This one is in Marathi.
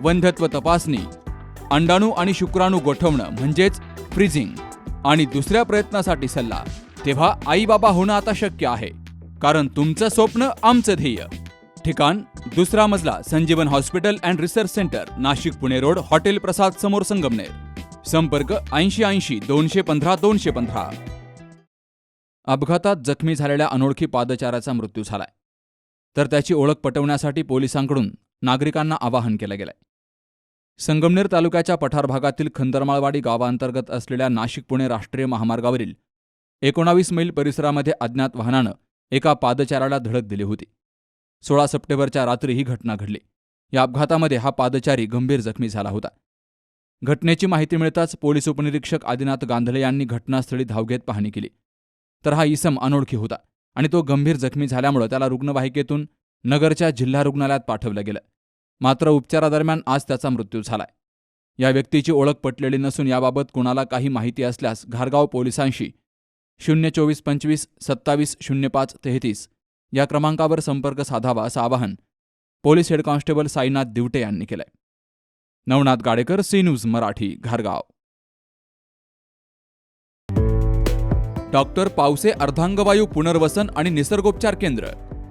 वंध्यत्व तपासणी अंडाणू आणि शुक्राणू गोठवणं म्हणजेच फ्रीजिंग आणि दुसऱ्या प्रयत्नासाठी सल्ला. तेव्हा आई बाबा होणं आता शक्य आहे कारण तुमचं स्वप्न आमचं ध्येय. ठिकाण दुसरा मजला Sanjeevan hospital and research centre Nashik Pune road hotel Prasad समोर संगमनेर. संपर्क ऐंशी ऐंशी दोनशे पंधरा दोनशे पंधरा. अपघातात जखमी झालेल्या अनोळखी पादचाराचा मृत्यू झालाय. तर त्याची ओळख पटवण्यासाठी पोलिसांकडून नागरिकांना आवाहन केलं गेलंय. संगमनेर तालुक्याच्या पठार भागातील खंदरमाळवाडी गावांतर्गत असलेल्या नाशिक पुणे राष्ट्रीय महामार्गावरील एकोणावीस मैल परिसरामध्ये अज्ञात वाहनानं एका पादचाराला धडक दिली होती. सोळा सप्टेंबरच्या रात्री ही घटना घडली. या अपघातामध्ये हा पादचारी गंभीर जखमी झाला होता. घटनेची माहिती मिळताच पोलीस उपनिरीक्षक आदिनाथ गांधळे यांनी घटनास्थळी धाव घेत पाहणी केली. तर हा इसम अनोळखी होता आणि तो गंभीर जखमी झाल्यामुळे त्याला रुग्णवाहिकेतून नगरच्या जिल्हा रुग्णालयात पाठवलं गेलं. मात्र उपचारादरम्यान आज त्याचा मृत्यू झालाय. या व्यक्तीची ओळख पटलेली नसून याबाबत कुणाला काही माहिती असल्यास घारगाव पोलिसांशी शून्य चोवीस पंचवीस सत्तावीस शून्य पाच तेहतीस या क्रमांकावर संपर्क साधावा असं आवाहन police head constable Sainath Divte यांनी केलंय. नवनाथ गाडेकर सी न्यूज मराठी घारगाव. डॉक्टर पावसे अर्धांगवायू पुनर्वसन आणि निसर्गोपचार केंद्र